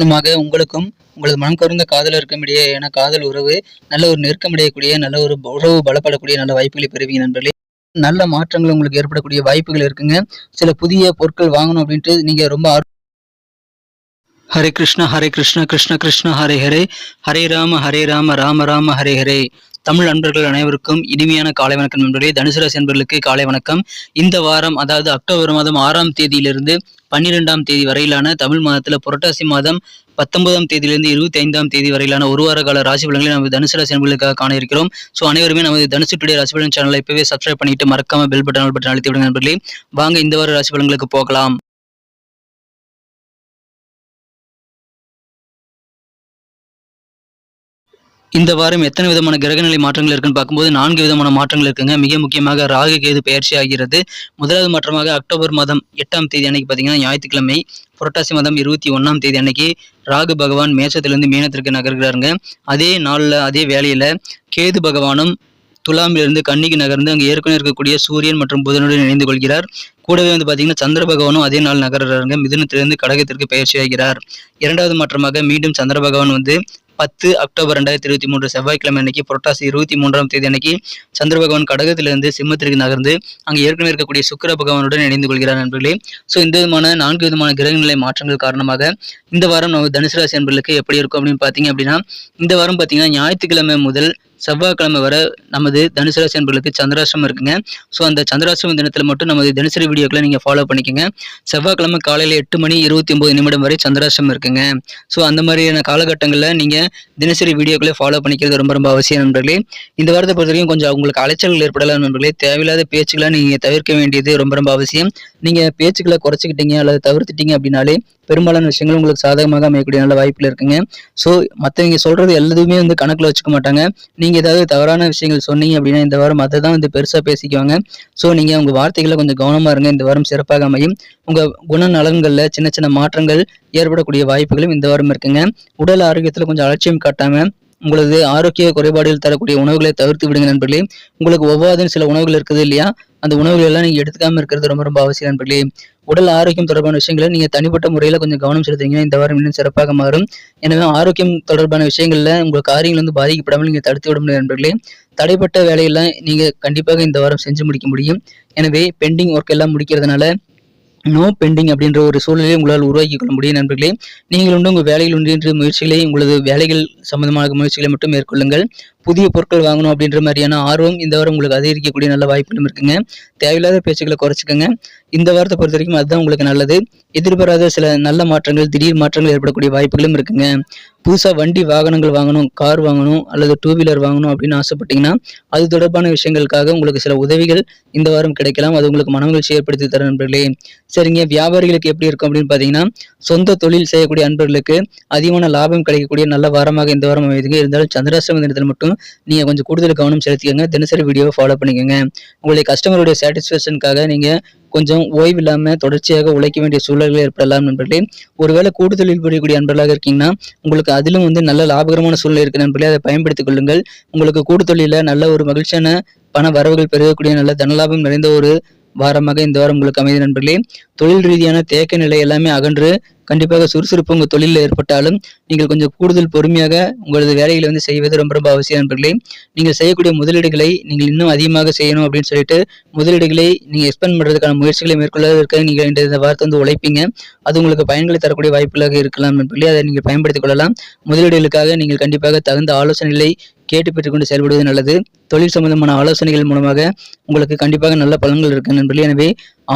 மூலமாக உங்களுக்கும் உங்களது மனம் கருந்த காதலருக்கும் இடையே என காதல் உறவு நல்ல ஒரு நெருக்கமடையக்கூடிய நல்ல ஒரு உறவு பலப்படக்கூடிய நல்ல வாய்ப்புகளை பெறுவீங்க நண்பர்களே. நல்ல மாற்றங்கள் உங்களுக்கு ஏற்படக்கூடிய வாய்ப்புகள் இருக்குங்க. சில புதிய பொருட்கள் வாங்கணும் அப்படின்ட்டு நீங்க ரொம்ப ஹரே கிருஷ்ணா ஹரே கிருஷ்ணா கிருஷ்ண கிருஷ்ணா ஹரே ஹரே. ஹரே ராம ஹரே ராம ராம ராம ஹரே ஹரே. தமிழ் நண்பர்கள் அனைவருக்கும் இனிமையான காலை வணக்கம் நண்பர்களே. தனுசு ராசி நண்பர்களுக்கு காலை வணக்கம். இந்த வாரம் அதாவது அக்டோபர் மாதம் ஆறாம் தேதியிலிருந்து பன்னிரெண்டாம் தேதி வரையிலான தமிழ் மாதத்துல புரட்டாசி மாதம் பத்தொன்பதாம் தேதியிலிருந்து இருபத்தி ஐந்தாம் தேதி வரையிலான ஒரு வார கால ராசி பலன்களை நமது தனுசு ராசி நண்பர்களுக்காக காண இருக்கிறோம். ஸோ அனைவருமே நமது தனுசு டுடே ராசி பலன் சேனலை இப்பவே சப்ஸ்கிரைப் பண்ணிட்டு மறக்காம பெல் பட்டன் பட்டன் அழுத்தி விடுங்க நண்பர்களே. வாங்க இந்த வார ராசி பலன்களுக்கு போகலாம். இந்த வாரம் எத்தனை விதமான கிரகநிலை மாற்றங்கள் இருக்குன்னு பார்க்கும்போது நான்கு விதமான மாற்றங்கள் இருக்குங்க. மிக முக்கியமாக ராகு கேது பெயர்ச்சி ஆகிறது. முதலாவது மாற்றமாக அக்டோபர் மாதம் எட்டாம் தேதி அன்னைக்கு பார்த்தீங்கன்னா ஞாயிற்றுக்கிழமை புரட்டாசி மாதம் இருபத்தி ஒன்றாம் தேதி அன்னைக்கு ராகு பகவான் மேச்சத்திலிருந்து மீனத்திற்கு நகர்கிறாருங்க. அதே நாளில் அதே வேலையில் கேது பகவானும் துலாமிலிருந்து கன்னிக்கு நகர்ந்து அங்கே ஏற்கனவே இருக்கக்கூடிய சூரியன் மற்றும் புதனுடன் இணைந்து கொள்கிறார். கூடவே வந்து பார்த்தீங்கன்னா சந்திர பகவானும் அதே நாள் நகர்றாருங்க. மிதுனத்திலிருந்து கடகத்திற்கு பயிற்சி ஆகிறார். இரண்டாவது மாற்றமாக மீண்டும் சந்திர பகவான் வந்து பத்து அக்டோபர் ரெண்டாயிரத்தி இருபத்தி மூன்று செவ்வாய்க்கிழமை அன்னைக்கு புரட்டாசி இருபத்தி மூன்றாம் தேதி அன்னைக்கு சந்திர பகவான் கடகத்திலிருந்து சிம்மத்திற்கு நகர்ந்து அங்கே ஏற்கனவே இருக்கக்கூடிய சுக்கர பகவானுடன் இணைந்து கொள்கிறார் நண்பர்களே. ஸோ இந்த விதமான நான்கு விதமான கிரகநிலை மாற்றங்கள் காரணமாக இந்த வாரம் நம்ம தனுசு ராசி நண்பர்களுக்கு எப்படி இருக்கும் அப்படின்னு பார்த்தீங்க அப்படின்னா இந்த வாரம் பார்த்தீங்கன்னா ஞாயிற்றுக்கிழமை முதல் செவ்வாய்க்கிழமை வர நமது தனுசு ராசி நண்பர்களுக்கு இருக்குங்க. ஸோ அந்த சந்திராசிரம தினத்தில் மட்டும் நமது தினசரி வீடியோக்களை நீங்கள் ஃபாலோ பண்ணிக்கோங்க. செவ்வாய்க்கிழமை காலையில் எட்டு மணி இருபத்தி ஒம்பது நிமிடம் வரை சந்திராசிரமம் இருக்குங்க. ஸோ அந்த மாதிரியான காலகட்டங்களில் நீங்கள் தினசரி வீடியோக்களை ஃபாலோ பண்ணிக்கிறது ரொம்ப ரொம்ப அவசியம் நண்பர்களே. இந்த வாரத்தை பொறுத்த வரைக்கும் கொஞ்சம் உங்களுக்கு அலைச்சல்கள் ஏற்படலாம் நண்பர்களே. தேவையில்லாத பேச்சுக்களை நீங்கள் தவிர்க்க வேண்டியது ரொம்ப ரொம்ப அவசியம். நீங்கள் பேச்சுக்களை குறைச்சிக்கிட்டீங்க அல்லது தவிர்த்துட்டீங்க அப்படின்னாலே பெரும்பாலான விஷயங்கள் உங்களுக்கு சாதகமாக அமையக்கூடிய நல்ல வாய்ப்பில் இருக்குங்க. ஸோ மற்றவங்க சொல்கிறது எல்லாத்தையுமே வந்து கணக்கில் வச்சுக்க மாட்டாங்க. நீங்கள் ஏதாவது தவறான விஷயங்கள் சொன்னீங்க அப்படின்னா இந்த வாரம் அதை தான் வந்து பெருசாக பேசிக்குவாங்க. ஸோ நீங்கள் உங்கள் வார்த்தைகளை கொஞ்சம் கவனமாக இருங்க. இந்த வாரம் சிறப்பாக அமையும். உங்கள் குணநலன்களில் சின்ன சின்ன மாற்றங்கள் ஏற்படக்கூடிய வாய்ப்புகளும் இந்த வாரம் இருக்குங்க. உடல் ஆரோக்கியத்தில் கொஞ்சம் அலட்சியம் காட்டாமல் உங்களது ஆரோக்கிய குறைபாடுகள் தரக்கூடிய உணவுகளை தவிர்த்து விடுங்க நண்பர்களே. உங்களுக்கு ஒவ்வாதுன்னு சில உணவுகள் இருக்குது இல்லையா? அந்த உணவுகள் எல்லாம் நீங்கள் எடுத்துக்காம இருக்கிறது ரொம்ப ரொம்ப அவசியம் நண்பர்களே. உடல் ஆரோக்கியம் தொடர்பான விஷயங்களை நீங்கள் தனிப்பட்ட முறையில் கொஞ்சம் கவனம் செலுத்துங்க இந்த வாரம் இன்னும் சிறப்பாக மாறும். எனவே ஆரோக்கியம் தொடர்பான விஷயங்களில் உங்கள் காரியங்கள் வந்து பாதிக்கப்படாமல் நீங்கள் தடுத்து விட முடியும் நண்பர்களே. தடைப்பட்ட வேலையெல்லாம் நீங்கள் கண்டிப்பாக இந்த வாரம் செஞ்சு முடிக்க முடியும். எனவே பெண்டிங் ஒர்க் எல்லாம் முடிக்கிறதுனால நோ பெண்டிங் அப்படின்ற ஒரு சூழ்நிலையை உங்களால் உருவாக்கி கொள்ள முடியும் நண்பர்களே. நீங்கள் உண்டு உங்கள் வேலைகள் உண்டு என்ற முயற்சிகளை உங்களது வேலைகள் சம்பந்தமான முயற்சிகளை மட்டும் மேற்கொள்ளுங்கள். புதிய பொருட்கள் வாங்கணும் அப்படின்ற மாதிரியான ஆர்வம் இந்த வாரம் உங்களுக்கு அதிகரிக்கக்கூடிய நல்ல வாய்ப்புகளும் இருக்குங்க. தேவையில்லாத பேச்சுக்களை குறைச்சிக்கோங்க. இந்த வாரத்தை பொறுத்த வரைக்கும் அதுதான் உங்களுக்கு நல்லது. எதிர்பாராத சில நல்ல மாற்றங்கள் திடீர் மாற்றங்கள் ஏற்படக்கூடிய வாய்ப்புகளும் இருக்குங்க. புதுசாக வண்டி வாகனங்கள் வாங்கணும் கார் வாங்கணும் அல்லது டூ வீலர் வாங்கணும் அப்படின்னு ஆசைப்பட்டீங்கன்னா அது தொடர்பான விஷயங்களுக்காக உங்களுக்கு சில உதவிகள் இந்த வாரம் கிடைக்கலாம். அது உங்களுக்கு மனமகிழ்ச்சி ஏற்படுத்தி தர நண்பர்களே. சரிங்க வியாபாரிகளுக்கு எப்படி இருக்கும் அப்படின்னு பார்த்தீங்கன்னா சொந்த தொழில் செய்யக்கூடிய அன்பர்களுக்கு அதிகமான லாபம் கிடைக்கக்கூடிய நல்ல வாரமாக இந்த வாரம் அமைதுங்க இருந்தாலும் சந்திராசிரம தினத்தில் மட்டும் நீங்கள் கொஞ்சம் கூடுதல் கவனம் செலுத்திக்கோங்க. தினசரி வீடியோவை ஃபாலோ பண்ணிக்கோங்க. உங்களுடைய கஸ்டமருடைய சாட்டிஸ்ஃபேக்ஷனுக்காக நீங்கள் கொஞ்சம் ஓய்வு இல்லாமல் தொடர்ச்சியாக உழைக்க வேண்டிய சூழல்கள் ஏற்படலாம் நண்பர்களே. ஒருவேளை கூடுதலில் புரியக்கூடிய நண்பர்களாக இருக்கீங்கன்னா உங்களுக்கு அதிலும் வந்து நல்ல லாபகரமான சூழ்நிலை இருக்கு நண்பர்களே. அதை பயன்படுத்திக் கொள்ளுங்கள். உங்களுக்கு கூடுதொழில நல்ல ஒரு மகிழ்ச்சியான பண வரவுகள் பெருகக்கூடிய நல்ல தனலாபம் நிறைந்த ஒரு வாரமாக இந்த வாரம் உங்களுக்கு அமைதி நண்பர்களே. தொழில் ரீதியான தேக்க நிலை எல்லாமே அகன்று கண்டிப்பாக சுறுசுறுப்பு உங்கள் தொழிலில் ஏற்பட்டாலும் நீங்கள் கொஞ்சம் கூடுதல் பொறுமையாக உங்களது வேலைகளை வந்து செய்வது ரொம்ப ரொம்ப அவசியம் நண்பர்களே. நீங்கள் செய்யக்கூடிய முதலீடுகளை நீங்கள் இன்னும் அதிகமாக செய்யணும் அப்படின்னு சொல்லிட்டு முதலீடுகளை நீங்கள் எக்ஸ்பெண்ட் பண்ணுறதுக்கான முயற்சிகளை மேற்கொள்வதற்கு நீங்கள் இந்த இந்த வாரத்தை வந்து உழைப்பீங்க. அது உங்களுக்கு பயன்களை தரக்கூடிய வாய்ப்புகளாக இருக்கலாம் நண்பர்களே. அதை நீங்கள் பயன்படுத்திக் கொள்ளலாம். முதலீடுகளுக்காக நீங்கள் கண்டிப்பாக தகுந்த ஆலோசனைகளை கேட்டு பெற்றுக்கொண்டு செயல்படுவது நல்லது. தொழில் சம்பந்தமான ஆலோசனைகள் மூலமாக உங்களுக்கு கண்டிப்பாக நல்ல பலன்கள் இருக்கு நண்பர்களே. எனவே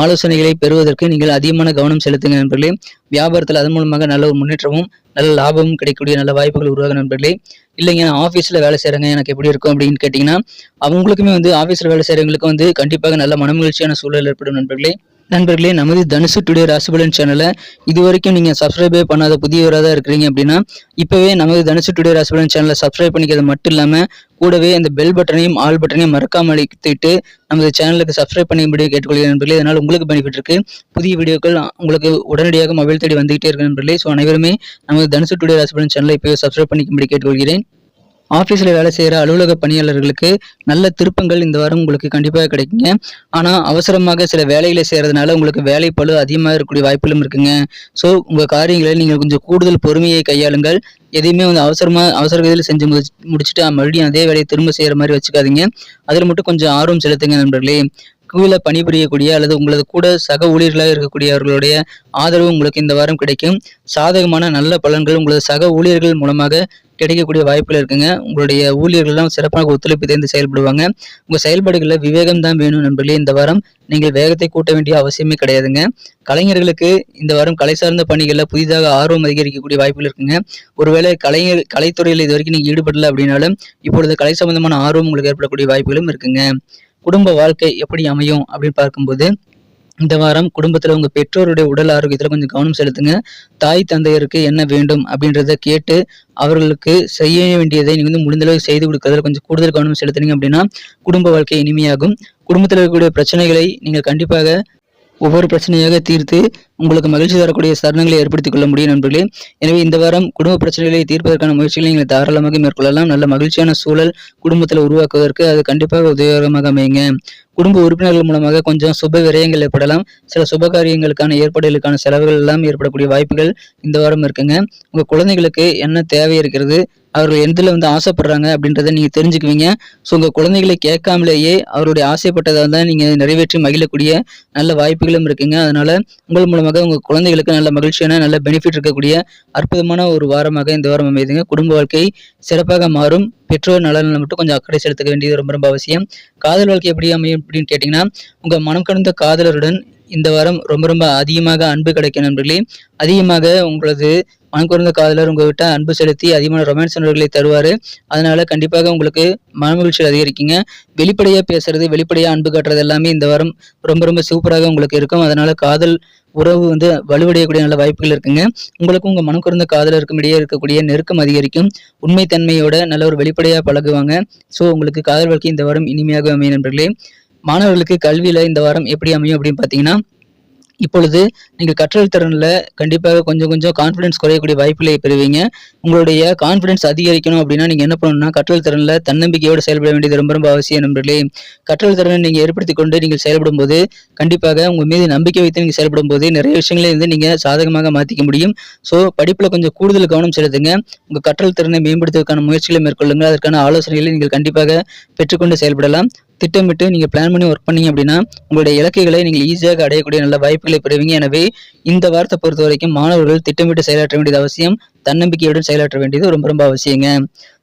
ஆலோசனைகளை பெறுவதற்கு நீங்கள் அதிகமான கவனம் செலுத்துங்க நண்பர்களே. வியாபாரத்தில் அதன் மூலமாக நல்ல ஒரு முன்னேற்றமும் நல்ல லாபமும் கிடைக்கக்கூடிய நல்ல வாய்ப்புகள் உருவாக நண்பர்களே. இல்லைங்க நான் ஆஃபீஸில் வேலை செய்கிறேங்க எனக்கு எப்படி இருக்கும் அப்படின்னு கேட்டிங்கன்னா அவங்களுக்குமே வந்து ஆஃபீஸில் வேலை செய்கிறவங்களுக்கு வந்து கண்டிப்பாக நல்ல மனமகிழ்ச்சியான சூழல் ஏற்படும் நண்பர்களே. நண்பர்களே நமது தனுசு டுடே ராசிபலன் சேனலை இது வரைக்கும் நீங்கள் சப்ஸ்கிரைபே பண்ணாத புதியவராக தான் இருக்கிறீங்க அப்படின்னா இப்போவே நமது தனுசு டுடே ராசிபலன் சேனலை சப்ஸ்கிரைப் பண்ணிக்கிறது மட்டும் இல்லாமல் கூடவே அந்த பெல் பட்டனையும் ஆல் பட்டனையும் மறக்காமல் அளித்துட்டு நமது சேனலுக்கு சப்ஸ்கிரைப் பண்ணும்படி கேட்டுக்கொள்கிறேன் நண்பர்களே. இதனால் உங்களுக்கு பெனிஃபிட் இருக்குது புதிய வீடியோக்கள் உங்களுக்கு உடனடியாக மொபைல் தேடி வந்துகிட்டே இருக்கு நண்பர்களே. ஸோ அனைவருமே நமது தனுசு டுடே ராசிபலன் சேனலை இப்போவே சப்ஸ்கிரைப் பண்ணிக்கும்படி கேட்டுக்கொள்கிறேன். ஆஃபீஸில் வேலை செய்கிற அலுவலக பணியாளர்களுக்கு நல்ல திருப்பங்கள் இந்த வாரம் உங்களுக்கு கண்டிப்பாக கிடைக்குங்க. ஆனால் அவசரமாக சில வேலைகளை செய்கிறதுனால உங்களுக்கு வேலை பளு அதிகமாக இருக்கக்கூடிய வாய்ப்புகளும் இருக்குங்க. ஸோ உங்கள் காரியங்களை நீங்கள் கொஞ்சம் கூடுதல் பொறுமையை கையாளுங்கள். எதையுமே வந்து அவசரமாக அவசர கதியில் செஞ்சு முடிச்சுட்டு மறுபடியும் அதே வேலையை திரும்ப செய்கிற மாதிரி வச்சுக்காதீங்க. அதில் மட்டும் கொஞ்சம் ஆர்வம் செலுத்துங்க நண்பர்களே. குழுவில் பணிபுரியக்கூடிய அல்லது உங்களது கூட சக ஊழியர்களாக இருக்கக்கூடியவர்களுடைய ஆதரவு உங்களுக்கு இந்த வாரம் கிடைக்கும். சாதகமான நல்ல பலன்கள் உங்களது சக ஊழியர்கள் மூலமாக கிடைக்கக்கூடிய வாய்ப்புகள் இருக்குங்க. உங்களுடைய ஊழியர்கள்லாம் சிறப்பாக ஒத்துழைப்பு தேர்ந்து செயல்படுவாங்க. உங்கள் செயல்பாடுகளில் விவேகம் தான் வேணும் நண்பர்களே. இந்த வாரம் நீங்கள் வேகத்தை கூட்ட வேண்டிய அவசியமே கிடையாதுங்க. கலைஞர்களுக்கு இந்த வாரம் கலை சார்ந்த பணிகளில் புதிதாக ஆர்வம் அதிகரிக்கக்கூடிய வாய்ப்புகள் இருக்குங்க. ஒருவேளை கலைஞர் கலைத்துறையில் இது வரைக்கும் நீங்கள் ஈடுபடல அப்படின்னாலும் இப்பொழுது கலை சம்பந்தமான ஆர்வம் உங்களுக்கு ஏற்படக்கூடிய வாய்ப்புகளும் இருக்குங்க. குடும்ப வாழ்க்கை எப்படி அமையும் அப்படின்னு பார்க்கும்போது இந்த வாரம் குடும்பத்தில் உங்கள் பெற்றோருடைய உடல் ஆரோக்கியத்தில் கொஞ்சம் கவனம் செலுத்துங்க. தாய் தந்தையருக்கு என்ன வேண்டும் அப்படின்றத கேட்டு அவர்களுக்கு செய்ய வேண்டியதை நீங்கள் வந்து முடிந்தளவு செய்து கொடுக்கறதுல கொஞ்சம் கூடுதல் கவனம் செலுத்துனீங்க அப்படின்னா குடும்ப வாழ்க்கை இனிமையாகும். குடும்பத்தில் இருக்கக்கூடிய பிரச்சனைகளை நீங்கள் கண்டிப்பாக ஒவ்வொரு பிரச்சனையாக தீர்த்து உங்களுக்கு மகிழ்ச்சி தரக்கூடிய சரணங்களை ஏற்படுத்திக் கொள்ள முடியும் நண்பர்களே. எனவே இந்த வாரம் குடும்ப பிரச்சனைகளை தீர்ப்பதற்கான முயற்சிகளை நீங்கள் தாராளமாக மேற்கொள்ளலாம். நல்ல மகிழ்ச்சியான சூழல் குடும்பத்தில் உருவாக்குவதற்கு அது கண்டிப்பாக உதவிகரமாக அமையுங்க. குடும்ப உறுப்பினர்கள் மூலமாக கொஞ்சம் சுப விரயங்கள் ஏற்படலாம். சில சுப காரியங்களுக்கான ஏற்பாடுகளுக்கான செலவுகள் எல்லாம் ஏற்படக்கூடிய வாய்ப்புகள் இந்த வாரம் இருக்குங்க. உங்கள் குழந்தைகளுக்கு என்ன தேவை இருக்கிறது? அவர்கள் எதில் வந்து ஆசைப்படுறாங்க அப்படின்றத நீங்கள் தெரிஞ்சுக்குவீங்க. ஸோ உங்கள் குழந்தைகளை கேட்காமலேயே அவருடைய ஆசைப்பட்டதை வந்து நீங்கள் நிறைவேற்றி மகிழக்கூடிய நல்ல வாய்ப்புகளும் இருக்குங்க. அதனால் உங்கள் மூலமாக உங்கள் குழந்தைகளுக்கு நல்ல மகிழ்ச்சியான நல்ல பெனிஃபிட் இருக்கக்கூடிய அற்புதமான ஒரு வாரமாக இந்த வாரம் அமைதுங்க. குடும்ப வாழ்க்கை சிறப்பாக மாறும். பெற்றோர் நலனில் மட்டும் கொஞ்சம் அக்கறை செலுத்த வேண்டியது ரொம்ப ரொம்ப அவசியம். காதல் வாழ்க்கை எப்படி அமையும் அப்படின்னு கேட்டிங்கன்னா உங்கள் மனம் கடந்த காதலருடன் இந்த வாரம் ரொம்ப ரொம்ப அதிகமாக அன்பு கிடைக்கும் நண்பர்களே. அதிகமாக உங்களது மனம் காதலர் உங்ககிட்ட அன்பு செலுத்தி அதிகமான ரொமான்ஸ் உணர்வுகளை தருவார். அதனால கண்டிப்பாக உங்களுக்கு மனமகிழ்ச்சி அதிகரிக்குங்க. வெளிப்படையாக பேசுறது வெளிப்படையாக அன்பு காட்டுறது எல்லாமே இந்த வாரம் ரொம்ப ரொம்ப சூப்பராக உங்களுக்கு இருக்கும். அதனால காதல் உறவு வந்து வலுவடையக்கூடிய நல்ல வாய்ப்புகள் இருக்குங்க. உங்களுக்கும் உங்கள் மனம் குறைந்த காதலருக்கும் இடையே இருக்கக்கூடிய நெருக்கம் அதிகரிக்கும். உண்மைத்தன்மையோட நல்ல ஒரு வெளிப்படையாக பழகுவாங்க. ஸோ உங்களுக்கு காதல் வாழ்க்கை இந்த வாரம் இனிமையாக அமையும் நண்பர்களே. மாணவர்களுக்கு கல்வியில் இந்த வாரம் எப்படி அமையும் அப்படின்னு பார்த்தீங்கன்னா இப்பொழுது நீங்கள் கற்றல் திறனில் கண்டிப்பாக கொஞ்சம் கொஞ்சம் கான்ஃபிடன்ஸ் குறையக்கூடிய வாய்ப்புகளை பெறுவீங்க. உங்களுடைய கான்ஃபிடன்ஸ் அதிகரிக்கணும் அப்படின்னா நீங்கள் என்ன பண்ணணும்னா கற்றல் திறனில் தன்னம்பிக்கையோடு செயல்பட வேண்டியது ரொம்ப ரொம்ப அவசியம் நண்பர்களே. கற்றல் திறனை நீங்கள் ஏற்படுத்தி கொண்டு நீங்கள் செயல்படும் போது கண்டிப்பாக உங்கள் மீது நம்பிக்கை வைத்து நீங்கள் செயல்படும் போது நிறைய விஷயங்களை வந்து நீங்கள் சாதகமாக மாற்றிக்க முடியும். ஸோ படிப்பில் கொஞ்சம் கூடுதல் கவனம் செலுத்துங்க. உங்கள் கற்றல் திறனை மேம்படுத்துவதற்கான முயற்சிகளை மேற்கொள்ளுங்கள் அதற்கான ஆலோசனைகளை நீங்கள் கண்டிப்பாக பெற்றுக்கொண்டு செயல்படலாம். திட்டமிட்டு நீங்கள் பிளான் பண்ணி ஒர்க் பண்ணீங்க அப்படின்னா உங்களுடைய இலக்குகளை நீங்கள் ஈஸியாக அடையக்கூடிய நல்ல வாய்ப்புகளை பெறுவீங்க. எனவே இந்த வாரத்தை பொறுத்த வரைக்கும் மாணவர்கள் திட்டமிட்டு செயலாற்ற வேண்டியது அவசியம். தன்னம்பிக்கையுடன் செயலாற்ற வேண்டியது ரொம்ப ரொம்ப அவசியங்க.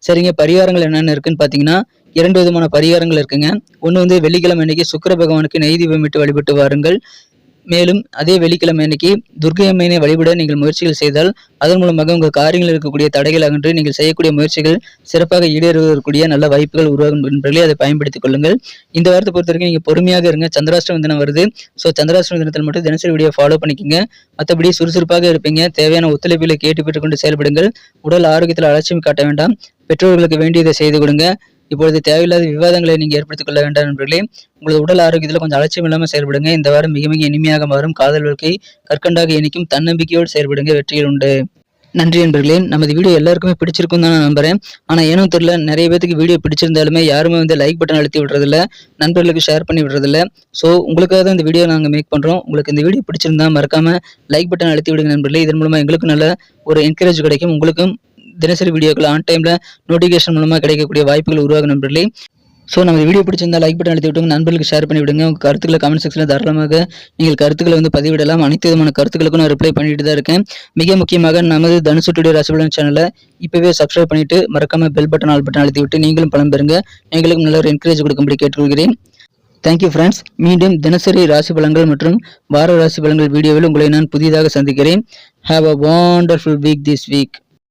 சரிங்க பரிகாரங்கள் என்னென்ன இருக்குன்னு பார்த்தீங்கன்னா இரண்டு விதமான பரிகாரங்கள் இருக்குங்க. ஒன்று வந்து வெள்ளிக்கிழமை அன்னைக்கு சுக்கர பகவானுக்கு நெய் தீபம் வழிபட்டு வாருங்கள். மேலும் அதே வெள்ளிக்கிழமை அன்னைக்கு துர்கை அம்மையினை வழிபட நீங்கள் முயற்சிகள் செய்தால் அதன் மூலமாக உங்கள் காரியங்களில் இருக்கக்கூடிய தடைகள் அகன்று நீங்கள் செய்யக்கூடிய முயற்சிகள் சிறப்பாக ஈடேறுவதற்குரிய நல்ல வாய்ப்புகள் உருவாகும் என்பதை அதை பயன்படுத்திக் கொள்ளுங்கள். இந்த வாரத்தை பொறுத்த வரைக்கும் நீங்கள் பொறுமையாக இருங்க. சந்திராஷ்டம தினம் வருது. ஸோ சந்திராஷ்டம தினத்தில் மட்டும் தினசரி வீடியோ ஃபாலோ பண்ணிக்கோங்க. மற்றபடி சுறுசுறுப்பாக இருப்பீங்க. தேவையான ஒத்துழைப்புகளை கேட்டு பெற்றுக்கொண்டு செயல்படுங்கள். உடல் ஆரோக்கியத்தில் அலட்சியம் காட்ட வேண்டாம். பெற்றோர்களுக்கு வேண்டியதை செய்து கொடுங்க. இப்பொழுது தேவையில்லாத விவாதங்களை நீங்கள் ஏற்படுத்திக் கொள்ள வேண்டாம் நண்பர்களே. உங்களது உடல் ஆரோக்கியத்தில் கொஞ்சம் அலட்சியம் இல்லாமல் செயல்படுங்க. இந்த வாரம் மிக மிக இனிமையாக மாறும். காதல் வாழ்க்கை கற்கண்டாக இணைக்கும் தன்னம்பிக்கையோடு செயல்படுங்க. வெற்றிகள் உண்டு. நன்றி நண்பர்களே. நமது வீடியோ எல்லாருக்குமே பிடிச்சிருக்கும் தான் நான் நம்புறேன். ஆனால் ஏனோ தெரியல நிறைய பேத்துக்கு வீடியோ பிடிச்சிருந்தாலுமே யாருமே வந்து லைக் பட்டன் அழுத்தி விடுறதில்ல. நண்பர்களுக்கு ஷேர் பண்ணி விடுறதில்ல. ஸோ உங்களுக்காக தான் இந்த வீடியோ நாங்கள் மேக் பண்ணுறோம் உங்களுக்கு இந்த வீடியோ பிடிச்சிருந்தா மறக்காம லைக் பட்டன் அழுத்தி விடுங்க நண்பர்களே. இதன் மூலமாக எங்களுக்கும் நல்ல ஒரு என்கரேஜ் கிடைக்கும். உங்களுக்கும் தினசரி வீடியோக்கள் ஆன் டைமில் நோட்டிஃபிகேஷன் மூலமாக கிடைக்கக்கூடிய வாய்ப்புகள் உருவாகும் நண்பர்களே. ஸோ நம்ம வீடியோ பிடிச்சிருந்தா லைக் பட்டன் அழுத்தி விட்டுங்க நண்பர்களுக்கு ஷேர் பண்ணி விடுங்க. உங்கள் கருத்துக்களை கமெண்ட் செக்ஷனில் தாராளமாக நீங்கள் கருத்துக்களை வந்து பதிவிடலாம். அனைத்து விதமான கருத்துக்களுக்கும் நான் ரிப்ளை பண்ணிட்டு தான் இருக்கேன். மிக முக்கியமாக நமது தனுசு டுடே ராசிபலன் சேனலை இப்போவே சப்ஸ்கிரைப் பண்ணிவிட்டு மறக்காமல் பெல் பட்டன் ஆல் பட்டன் அழுத்தி விட்டு நீங்களும் பலம் பெறுங்க. எங்களுக்கும் நல்ல ஒரு என்கரேஜ் கொடுக்கும்படி கேட்டுக்கொள்கிறேன். தேங்க்யூ ஃப்ரெண்ட்ஸ் மீண்டும் தினசரி ராசி பலன்கள் மற்றும் வார ராசி பலன்கள் வீடியோவில் உங்களை நான் புதிதாக சந்திக்கிறேன். Have a wonderful week this week